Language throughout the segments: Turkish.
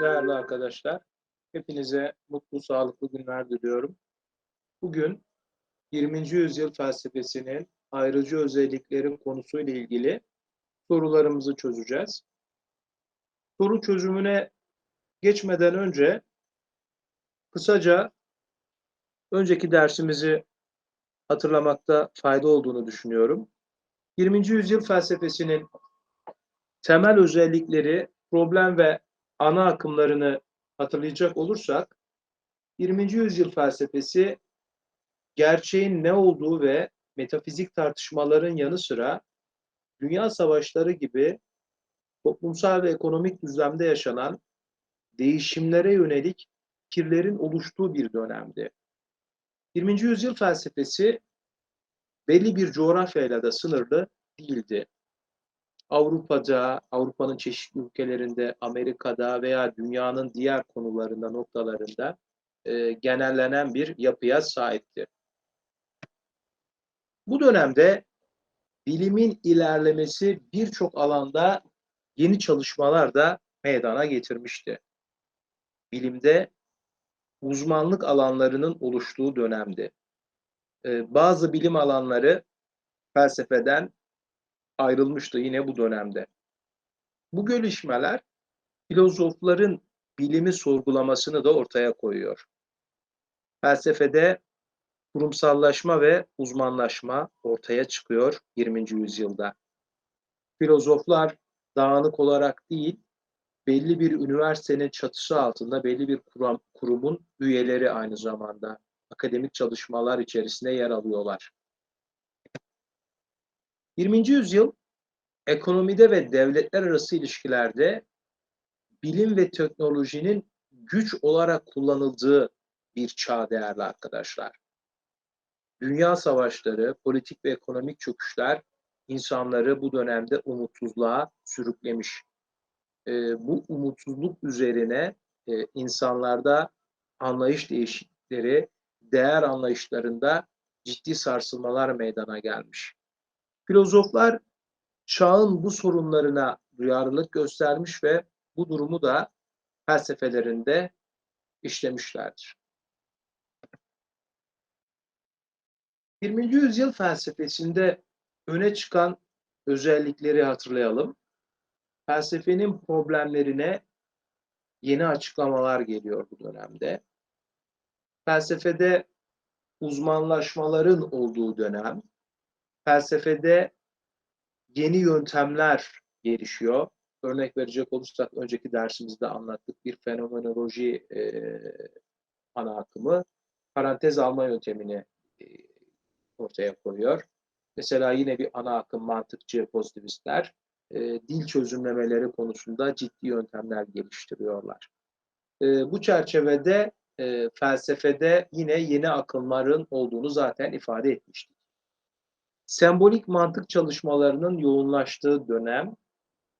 Değerli arkadaşlar, hepinize mutlu, sağlıklı günler diliyorum. Bugün 20. yüzyıl felsefesinin ayrıcı özellikleri konusuyla ilgili sorularımızı çözeceğiz. Soru çözümüne geçmeden önce kısaca önceki dersimizi hatırlamakta fayda olduğunu düşünüyorum. 20. yüzyıl felsefesinin temel özellikleri, problem ve ana akımlarını hatırlayacak olursak 20. yüzyıl felsefesi gerçeğin ne olduğu ve metafizik tartışmaların yanı sıra dünya savaşları gibi toplumsal ve ekonomik düzlemde yaşanan değişimlere yönelik fikirlerin oluştuğu bir dönemdi. 20. yüzyıl felsefesi belli bir coğrafyayla da sınırlı değildi. Avrupa'da, Avrupa'nın çeşitli ülkelerinde, Amerika'da veya dünyanın diğer konularında, noktalarında e, genellenen bir yapıya sahipti. Bu dönemde bilimin ilerlemesi birçok alanda yeni çalışmalar da meydana getirmişti. Bilimde uzmanlık alanlarının oluştuğu dönemdi. Ee, bazı bilim alanları felsefeden ayrılmıştı yine bu dönemde. Bu gelişmeler filozofların bilimi sorgulamasını da ortaya koyuyor. Felsefede kurumsallaşma ve uzmanlaşma ortaya çıkıyor 20. yüzyılda. Filozoflar dağınık olarak değil, belli bir üniversitenin çatısı altında belli bir kurum, kurumun üyeleri aynı zamanda akademik çalışmalar içerisinde yer alıyorlar. 20. yüzyıl ekonomide ve devletler arası ilişkilerde bilim ve teknolojinin güç olarak kullanıldığı bir çağ değerli arkadaşlar. Dünya savaşları, politik ve ekonomik çöküşler insanları bu dönemde umutsuzluğa sürüklemiş. E, bu umutsuzluk üzerine e, insanlarda anlayış değişiklikleri, değer anlayışlarında ciddi sarsılmalar meydana gelmiş. Filozoflar çağın bu sorunlarına duyarlılık göstermiş ve bu durumu da felsefelerinde işlemişlerdir. 20. yüzyıl felsefesinde öne çıkan özellikleri hatırlayalım. Felsefenin problemlerine yeni açıklamalar geliyor bu dönemde. Felsefede uzmanlaşmaların olduğu dönem, felsefede yeni yöntemler gelişiyor. Örnek verecek olursak önceki dersimizde anlattık bir fenomenoloji e, ana akımı parantez alma yöntemini e, ortaya koyuyor. Mesela yine bir ana akım mantıkçı pozitivistler e, dil çözümlemeleri konusunda ciddi yöntemler geliştiriyorlar. E, bu çerçevede e, felsefede yine yeni akımların olduğunu zaten ifade etmiştik. Sembolik mantık çalışmalarının yoğunlaştığı dönem,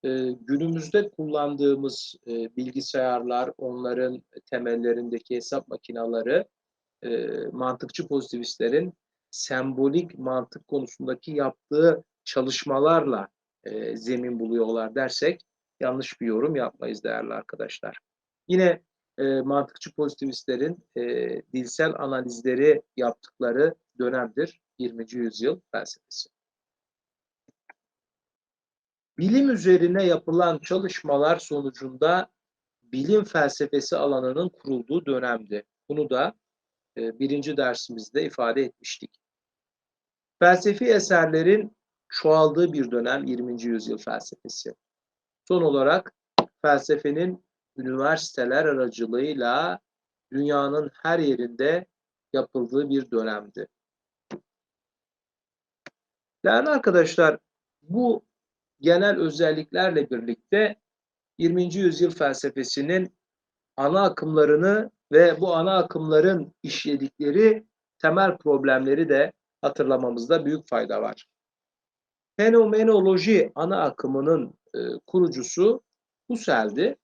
e, günümüzde kullandığımız e, bilgisayarlar, onların temellerindeki hesap makineleri, e, mantıkçı pozitivistlerin sembolik mantık konusundaki yaptığı çalışmalarla e, zemin buluyorlar dersek yanlış bir yorum yapmayız değerli arkadaşlar. Yine e, mantıkçı pozitivistlerin dilsel analizleri yaptıkları dönemdir 20. yüzyıl felsefesi. Bilim üzerine yapılan çalışmalar sonucunda bilim felsefesi alanının kurulduğu dönemdi. Bunu da e, birinci dersimizde ifade etmiştik. Felsefi eserlerin çoğaldığı bir dönem 20. yüzyıl felsefesi. Son olarak felsefenin üniversiteler aracılığıyla dünyanın her yerinde yapıldığı bir dönemdi. Değerli arkadaşlar, bu genel özelliklerle birlikte 20. yüzyıl felsefesinin ana akımlarını ve bu ana akımların işledikleri temel problemleri de hatırlamamızda büyük fayda var. Fenomenoloji ana akımının e, kurucusu Husserl'di.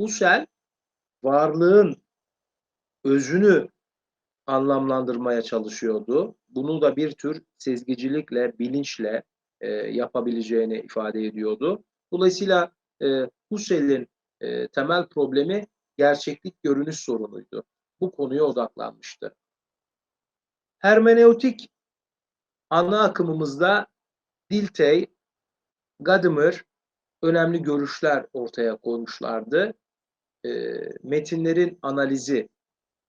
Husserl varlığın özünü anlamlandırmaya çalışıyordu. Bunu da bir tür sezgicilikle, bilinçle e, yapabileceğini ifade ediyordu. Dolayısıyla e, Husserl'in e, temel problemi gerçeklik görünüş sorunuydu. Bu konuya odaklanmıştı. Hermeneutik ana akımımızda Dilthey, Gadamer önemli görüşler ortaya koymuşlardı. E, metinlerin analizi,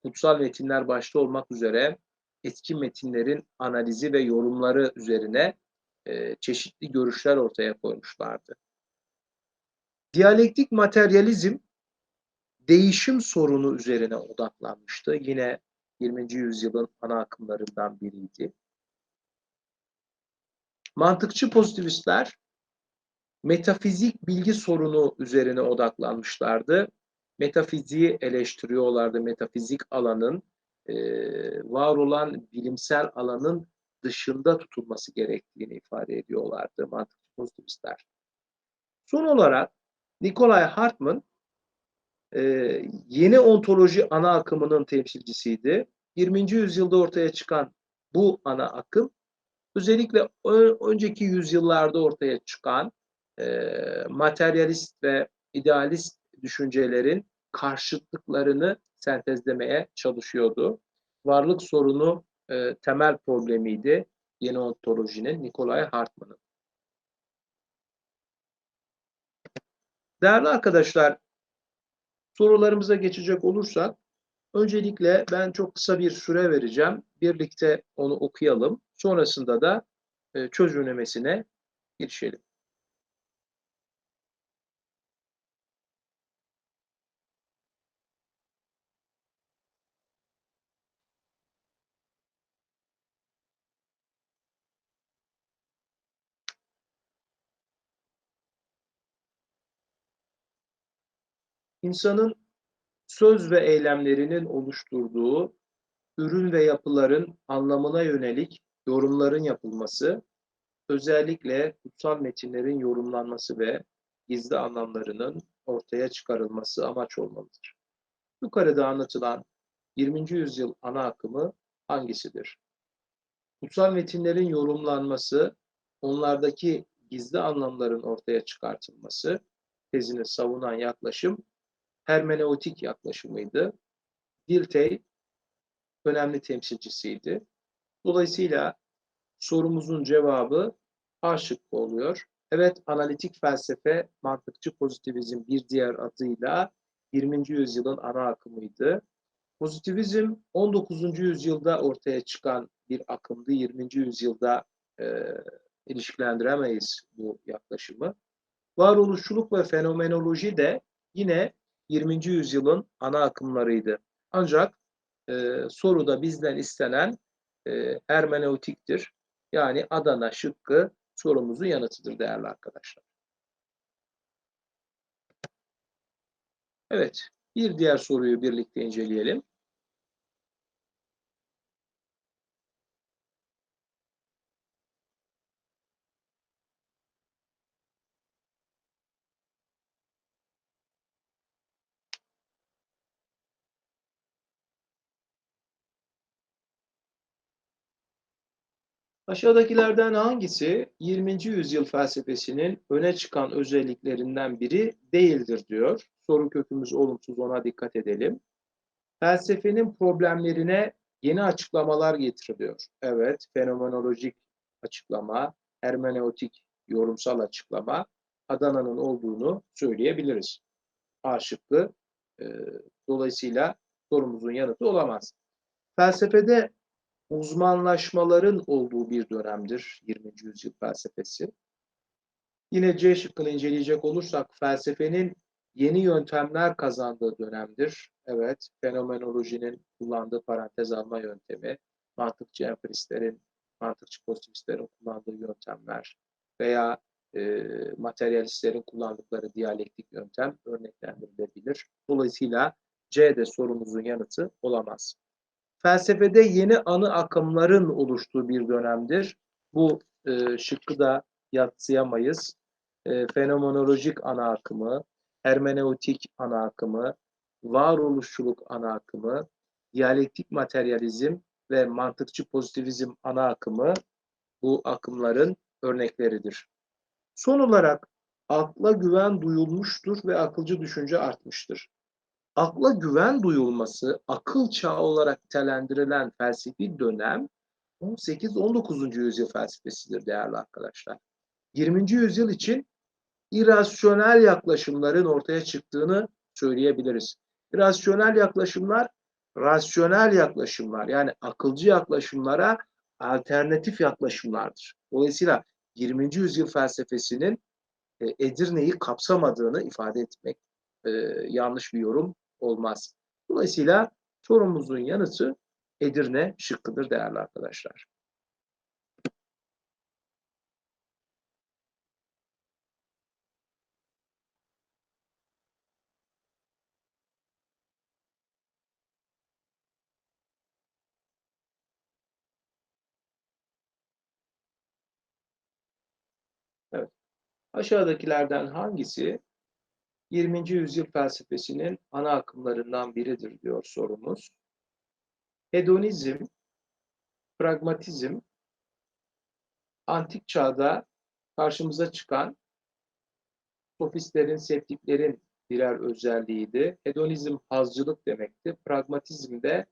kutsal metinler başta olmak üzere etkin metinlerin analizi ve yorumları üzerine e, çeşitli görüşler ortaya koymuşlardı. Diyalektik materyalizm değişim sorunu üzerine odaklanmıştı. Yine 20. yüzyılın ana akımlarından biriydi. Mantıkçı pozitivistler metafizik bilgi sorunu üzerine odaklanmışlardı. Metafiziği eleştiriyorlardı. Metafizik alanın e, var olan bilimsel alanın dışında tutulması gerektiğini ifade ediyorlardı mantıkçı pozitivistler. Son olarak Nikolay Hartman e, yeni ontoloji ana akımının temsilcisiydi. 20. yüzyılda ortaya çıkan bu ana akım özellikle önceki yüzyıllarda ortaya çıkan e, materyalist ve idealist düşüncelerin karşıtlıklarını sentezlemeye çalışıyordu. Varlık sorunu e, temel problemiydi yeni ontolojinin Nikolay Hartman'ın. Değerli arkadaşlar, sorularımıza geçecek olursak, öncelikle ben çok kısa bir süre vereceğim. Birlikte onu okuyalım. Sonrasında da e, çözümlemesine girişelim. İnsanın söz ve eylemlerinin oluşturduğu ürün ve yapıların anlamına yönelik yorumların yapılması, özellikle kutsal metinlerin yorumlanması ve gizli anlamlarının ortaya çıkarılması amaç olmalıdır. Yukarıda anlatılan 20. yüzyıl ana akımı hangisidir? Kutsal metinlerin yorumlanması, onlardaki gizli anlamların ortaya çıkartılması tezini savunan yaklaşım hermeneutik yaklaşımıydı. Dilthey önemli temsilcisiydi. Dolayısıyla sorumuzun cevabı A şıkkı oluyor. Evet, analitik felsefe, mantıkçı pozitivizm bir diğer adıyla 20. yüzyılın ana akımıydı. Pozitivizm 19. yüzyılda ortaya çıkan bir akımdı. 20. yüzyılda e, ilişkilendiremeyiz bu yaklaşımı. Varoluşçuluk ve fenomenoloji de yine 20. yüzyılın ana akımlarıydı. Ancak e, soruda bizden istenen e, hermeneutiktir. Yani Adana şıkkı sorumuzun yanıtıdır değerli arkadaşlar. Evet, bir diğer soruyu birlikte inceleyelim. Aşağıdakilerden hangisi 20. yüzyıl felsefesinin öne çıkan özelliklerinden biri değildir diyor. Soru kökümüz olumsuz ona dikkat edelim. Felsefenin problemlerine yeni açıklamalar getiriliyor. Evet, fenomenolojik açıklama, hermeneutik yorumsal açıklama Adana'nın olduğunu söyleyebiliriz. A. E, dolayısıyla sorumuzun yanıtı olamaz. Felsefede uzmanlaşmaların olduğu bir dönemdir 20. yüzyıl felsefesi. Yine C şıkkını inceleyecek olursak felsefenin yeni yöntemler kazandığı dönemdir. Evet, fenomenolojinin kullandığı parantez alma yöntemi, mantıkçı empiristlerin, mantıkçı pozitivistlerin kullandığı yöntemler veya e, materyalistlerin kullandıkları diyalektik yöntem örneklendirilebilir. Dolayısıyla C de sorumuzun yanıtı olamaz. Felsefede yeni anı akımların oluştuğu bir dönemdir. Bu e, şıkkı da yatsıyamayız. E, fenomenolojik ana akımı, hermeneutik ana akımı, varoluşçuluk ana akımı, diyalektik materyalizm ve mantıkçı pozitivizm ana akımı bu akımların örnekleridir. Son olarak akla güven duyulmuştur ve akılcı düşünce artmıştır. Akla güven duyulması, akıl çağı olarak telendirilen felsefi dönem 18-19. yüzyıl felsefesidir değerli arkadaşlar. 20. yüzyıl için irrasyonel yaklaşımların ortaya çıktığını söyleyebiliriz. İrrasyonel yaklaşımlar, rasyonel yaklaşımlar yani akılcı yaklaşımlara alternatif yaklaşımlardır. Dolayısıyla 20. yüzyıl felsefesinin e, Edirne'yi kapsamadığını ifade etmek e, yanlış bir yorum olmaz. Dolayısıyla sorumuzun yanıtı Edirne şıkkıdır değerli arkadaşlar. Evet. Aşağıdakilerden hangisi 20. yüzyıl felsefesinin ana akımlarından biridir diyor sorumuz. Hedonizm, pragmatizm, antik çağda karşımıza çıkan sofistlerin, septiklerin birer özelliğiydi. Hedonizm hazcılık demekti. Pragmatizm de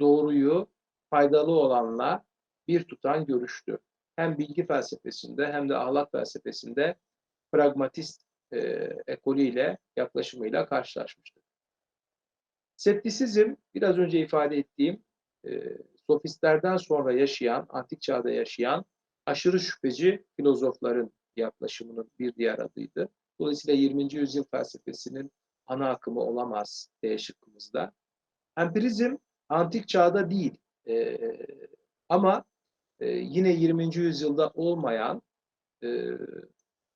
doğruyu faydalı olanla bir tutan görüştü. Hem bilgi felsefesinde hem de ahlak felsefesinde pragmatist e, ekolüyle, yaklaşımıyla karşılaşmıştır. Septisizm, biraz önce ifade ettiğim e, sofistlerden sonra yaşayan, antik çağda yaşayan aşırı şüpheci filozofların yaklaşımının bir diğer adıydı. Dolayısıyla 20. yüzyıl felsefesinin ana akımı olamaz D şıkkımızda. Empirizm antik çağda değil e, ama e, yine 20. yüzyılda olmayan e,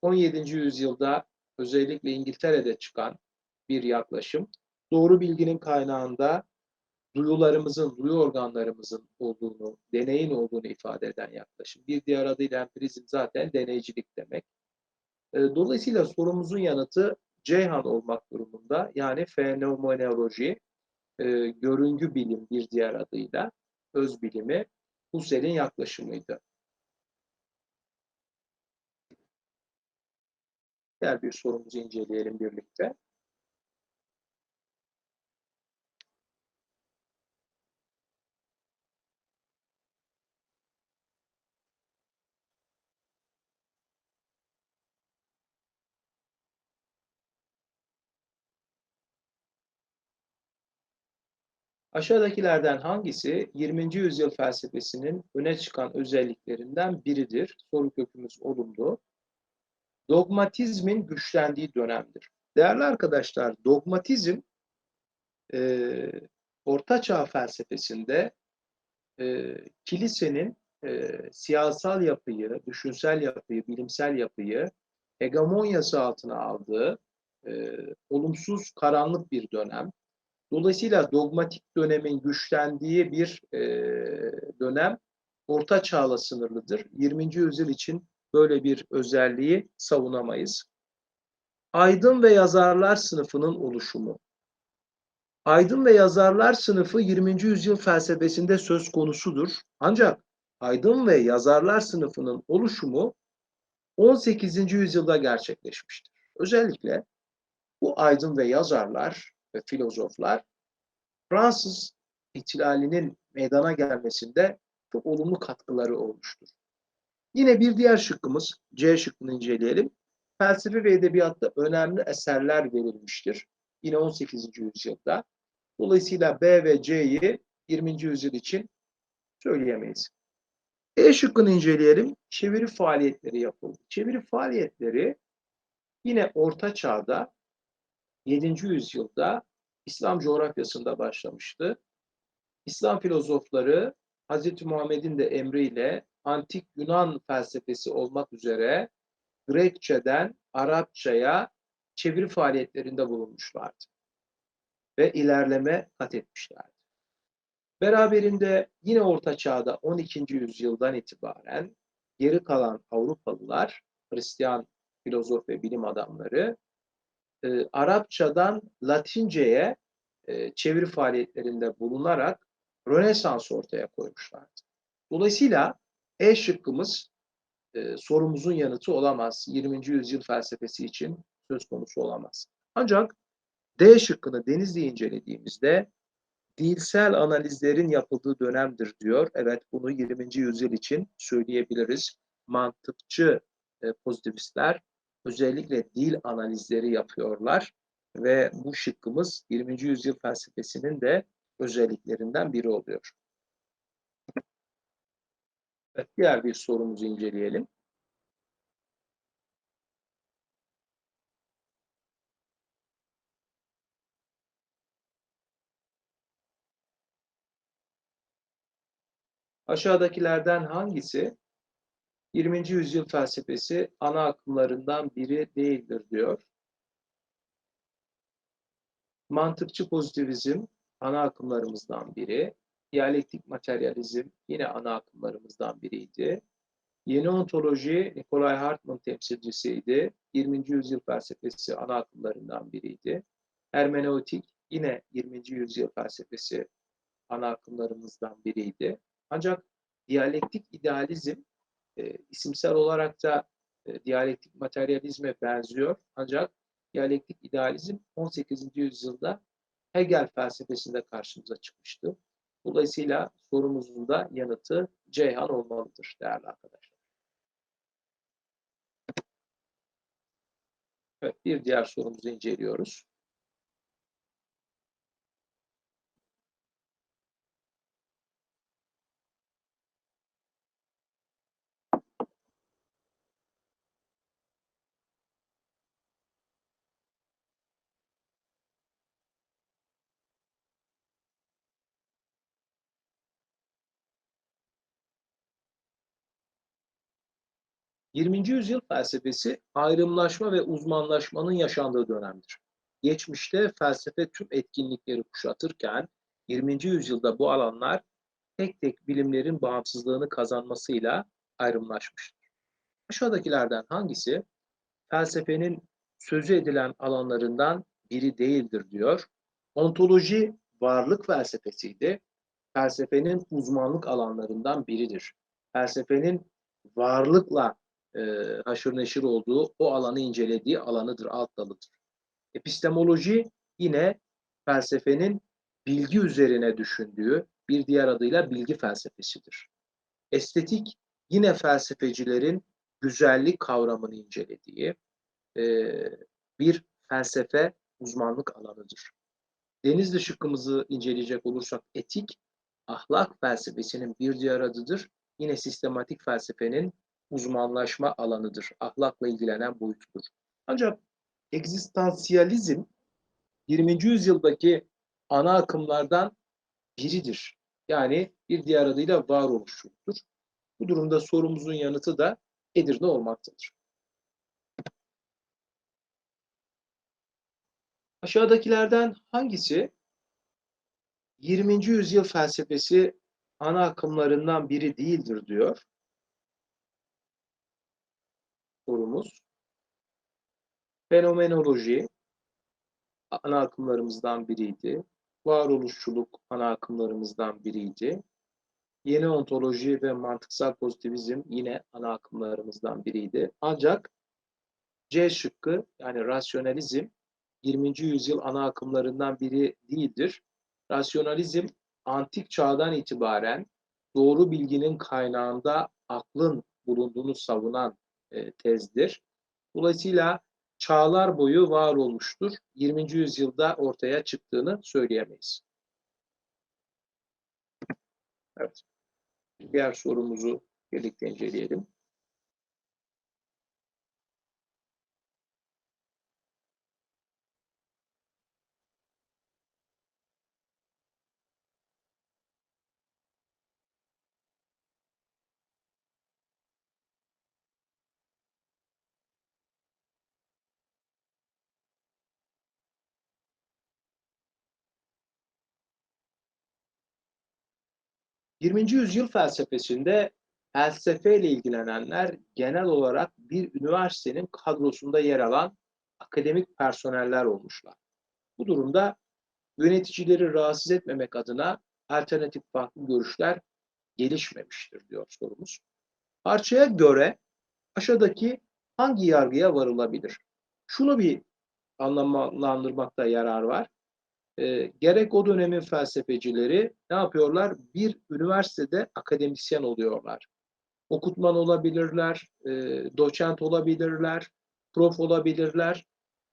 17. yüzyılda özellikle İngiltere'de çıkan bir yaklaşım. Doğru bilginin kaynağında duyularımızın, duyu organlarımızın olduğunu, deneyin olduğunu ifade eden yaklaşım. Bir diğer adıyla empirizm zaten deneycilik demek. E, dolayısıyla sorumuzun yanıtı Ceyhan olmak durumunda. Yani fenomenoloji, e, görüngü bilim bir diğer adıyla öz bilimi Husserl'in yaklaşımıydı. Diğer bir sorumuzu inceleyelim birlikte. Aşağıdakilerden hangisi 20. yüzyıl felsefesinin öne çıkan özelliklerinden biridir? Soru kökümüz olumlu. Dogmatizmin güçlendiği dönemdir. Değerli arkadaşlar, dogmatizm e, Orta Çağ felsefesinde e, kilisenin e, siyasal yapıyı, düşünsel yapıyı, bilimsel yapıyı hegemonyası altına aldığı e, olumsuz, karanlık bir dönem. Dolayısıyla dogmatik dönemin güçlendiği bir e, dönem Orta Çağ'la sınırlıdır. 20. yüzyıl için böyle bir özelliği savunamayız. Aydın ve yazarlar sınıfının oluşumu. Aydın ve yazarlar sınıfı 20. yüzyıl felsefesinde söz konusudur. Ancak aydın ve yazarlar sınıfının oluşumu 18. yüzyılda gerçekleşmiştir. Özellikle bu aydın ve yazarlar ve filozoflar Fransız ihtilalinin meydana gelmesinde çok olumlu katkıları olmuştur. Yine bir diğer şıkkımız, C şıkkını inceleyelim. Felsefe ve edebiyatta önemli eserler verilmiştir. Yine 18. yüzyılda. Dolayısıyla B ve C'yi 20. yüzyıl için söyleyemeyiz. E şıkkını inceleyelim. Çeviri faaliyetleri yapıldı. Çeviri faaliyetleri yine Orta Çağ'da 7. yüzyılda İslam coğrafyasında başlamıştı. İslam filozofları Hz. Muhammed'in de emriyle antik Yunan felsefesi olmak üzere Grekçeden Arapçaya çeviri faaliyetlerinde bulunmuşlardı ve ilerleme kat etmişlerdi. Beraberinde yine Orta Çağ'da 12. yüzyıldan itibaren geri kalan Avrupalılar, Hristiyan filozof ve bilim adamları e, Arapçadan Latince'ye e, çeviri faaliyetlerinde bulunarak Rönesans ortaya koymuşlardı. Dolayısıyla E şıkkımız e, sorumuzun yanıtı olamaz. 20. yüzyıl felsefesi için söz konusu olamaz. Ancak D şıkkını Denizli incelediğimizde dilsel analizlerin yapıldığı dönemdir diyor. Evet bunu 20. yüzyıl için söyleyebiliriz. Mantıkçı e, pozitivistler özellikle dil analizleri yapıyorlar ve bu şıkkımız 20. yüzyıl felsefesinin de özelliklerinden biri oluyor. Evet, diğer bir sorumuzu inceleyelim. Aşağıdakilerden hangisi 20. yüzyıl felsefesi ana akımlarından biri değildir diyor. Mantıkçı pozitivizm ana akımlarımızdan biri. Diyalektik materyalizm yine ana akımlarımızdan biriydi. Yeni ontoloji Nikolay Hartmann temsilcisiydi. 20. yüzyıl felsefesi ana akımlarından biriydi. Hermeneutik yine 20. yüzyıl felsefesi ana akımlarımızdan biriydi. Ancak diyalektik idealizm e, isimsel olarak da e, diyalektik materyalizme benziyor. Ancak diyalektik idealizm 18. yüzyılda Hegel felsefesinde karşımıza çıkmıştı. Dolayısıyla sorumuzun da yanıtı Ceyhan olmalıdır değerli arkadaşlar. Evet, bir diğer sorumuzu inceliyoruz. 20. yüzyıl felsefesi ayrımlaşma ve uzmanlaşmanın yaşandığı dönemdir. Geçmişte felsefe tüm etkinlikleri kuşatırken 20. yüzyılda bu alanlar tek tek bilimlerin bağımsızlığını kazanmasıyla ayrımlaşmıştır. Aşağıdakilerden hangisi felsefenin sözü edilen alanlarından biri değildir diyor. Ontoloji varlık felsefesiydi. Felsefenin uzmanlık alanlarından biridir. Felsefenin varlıkla e, haşır neşir olduğu, o alanı incelediği alanıdır, alt dalıdır. Epistemoloji yine felsefenin bilgi üzerine düşündüğü bir diğer adıyla bilgi felsefesidir. Estetik yine felsefecilerin güzellik kavramını incelediği e, bir felsefe uzmanlık alanıdır. Denizli şıkkımızı inceleyecek olursak etik, ahlak felsefesinin bir diğer adıdır. Yine sistematik felsefenin uzmanlaşma alanıdır. Ahlakla ilgilenen boyutudur. Ancak egzistansiyalizm 20. yüzyıldaki ana akımlardan biridir. Yani bir diğer adıyla varoluşçuluktur. Bu durumda sorumuzun yanıtı da Edirne olmaktadır. Aşağıdakilerden hangisi 20. yüzyıl felsefesi ana akımlarından biri değildir diyor sorumuz. Fenomenoloji ana akımlarımızdan biriydi. Varoluşçuluk ana akımlarımızdan biriydi. Yeni ontoloji ve mantıksal pozitivizm yine ana akımlarımızdan biriydi. Ancak C şıkkı yani rasyonalizm 20. yüzyıl ana akımlarından biri değildir. Rasyonalizm antik çağdan itibaren doğru bilginin kaynağında aklın bulunduğunu savunan tezdir. Dolayısıyla çağlar boyu var olmuştur. 20. yüzyılda ortaya çıktığını söyleyemeyiz. Evet. Diğer sorumuzu birlikte inceleyelim. 20. yüzyıl felsefesinde felsefeyle ilgilenenler genel olarak bir üniversitenin kadrosunda yer alan akademik personeller olmuşlar. Bu durumda yöneticileri rahatsız etmemek adına alternatif farklı görüşler gelişmemiştir diyor sorumuz. Parçaya göre aşağıdaki hangi yargıya varılabilir? Şunu bir anlamlandırmakta yarar var. E, gerek o dönemin felsefecileri ne yapıyorlar? Bir üniversitede akademisyen oluyorlar. Okutman olabilirler, e, doçent olabilirler, prof olabilirler.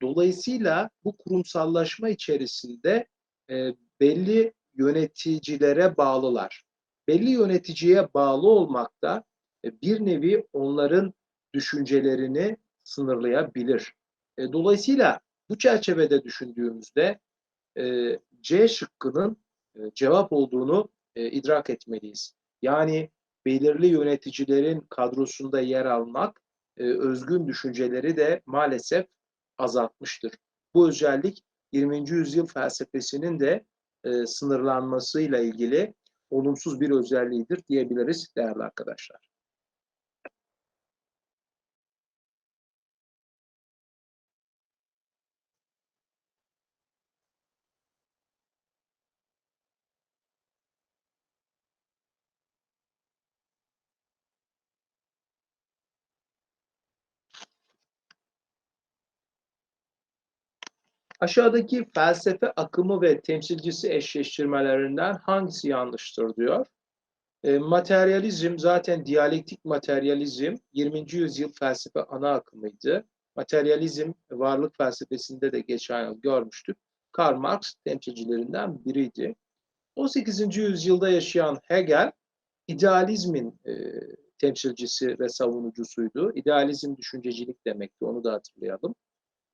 Dolayısıyla bu kurumsallaşma içerisinde e, belli yöneticilere bağlılar. Belli yöneticiye bağlı olmak da e, bir nevi onların düşüncelerini sınırlayabilir. E, dolayısıyla bu çerçevede düşündüğümüzde e, C şıkkının e, cevap olduğunu e, idrak etmeliyiz. Yani belirli yöneticilerin kadrosunda yer almak özgün düşünceleri de maalesef azaltmıştır. Bu özellik 20. yüzyıl felsefesinin de sınırlanmasıyla ilgili olumsuz bir özelliğidir diyebiliriz değerli arkadaşlar. Aşağıdaki felsefe akımı ve temsilcisi eşleştirmelerinden hangisi yanlıştır diyor. E, materyalizm zaten diyalektik materyalizm 20. yüzyıl felsefe ana akımıydı. Materyalizm varlık felsefesinde de geçen yıl görmüştük. Karl Marx temsilcilerinden biriydi. 18. yüzyılda yaşayan Hegel idealizmin e, temsilcisi ve savunucusuydu. İdealizm düşüncecilik demekti onu da hatırlayalım.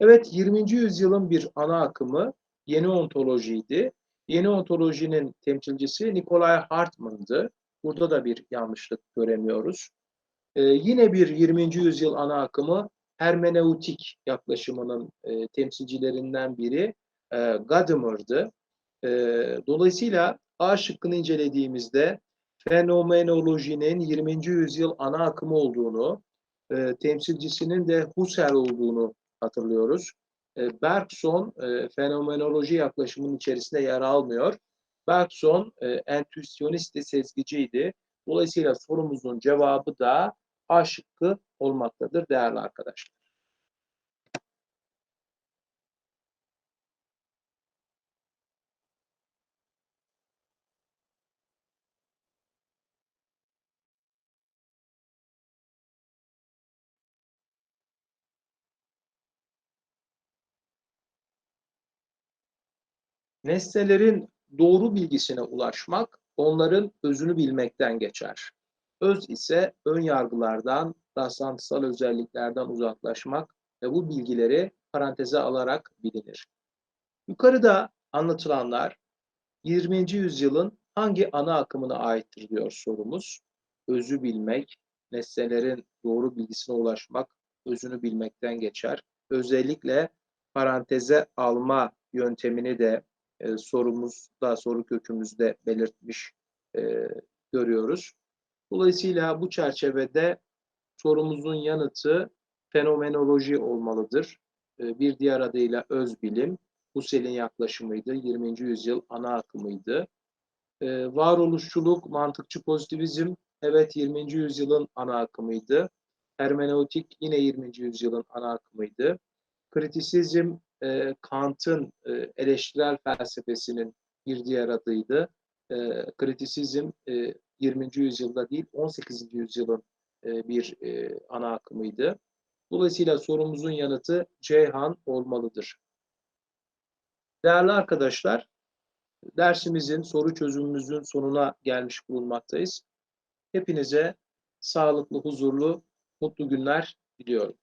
Evet 20. yüzyılın bir ana akımı yeni ontolojiydi. Yeni ontolojinin temsilcisi Nikolay Hartmann'dı. Burada da bir yanlışlık göremiyoruz. Ee, yine bir 20. yüzyıl ana akımı hermeneutik yaklaşımının e, temsilcilerinden biri e, Gadamer'dı. E, dolayısıyla A şıkkını incelediğimizde fenomenolojinin 20. yüzyıl ana akımı olduğunu, e, temsilcisinin de Husserl olduğunu hatırlıyoruz. E, Bergson e, fenomenoloji yaklaşımının içerisinde yer almıyor. Bergson e, entüisyonisti sezgiciydi. Dolayısıyla sorumuzun cevabı da A şıkkı olmaktadır değerli arkadaşlar. Nesnelerin doğru bilgisine ulaşmak onların özünü bilmekten geçer. Öz ise ön yargılardan, rastlantısal özelliklerden uzaklaşmak ve bu bilgileri paranteze alarak bilinir. Yukarıda anlatılanlar 20. yüzyılın hangi ana akımına aittir diyor sorumuz. Özü bilmek, nesnelerin doğru bilgisine ulaşmak, özünü bilmekten geçer. Özellikle paranteze alma yöntemini de e, sorumuzda, soru kökümüzde belirtmiş e, görüyoruz. Dolayısıyla bu çerçevede sorumuzun yanıtı fenomenoloji olmalıdır. E, bir diğer adıyla öz bilim. Husserl'in yaklaşımıydı. 20. yüzyıl ana akımıydı. E, varoluşçuluk, mantıkçı pozitivizm, evet 20. yüzyılın ana akımıydı. Hermeneutik yine 20. yüzyılın ana akımıydı. Kritisizm, e, Kant'ın e, eleştirel felsefesinin bir diğer adıydı. E, kritisizm e, 20. yüzyılda değil 18. yüzyılın e, bir e, ana akımıydı. Dolayısıyla sorumuzun yanıtı Ceyhan olmalıdır. Değerli arkadaşlar, dersimizin, soru çözümümüzün sonuna gelmiş bulunmaktayız. Hepinize sağlıklı, huzurlu, mutlu günler diliyorum.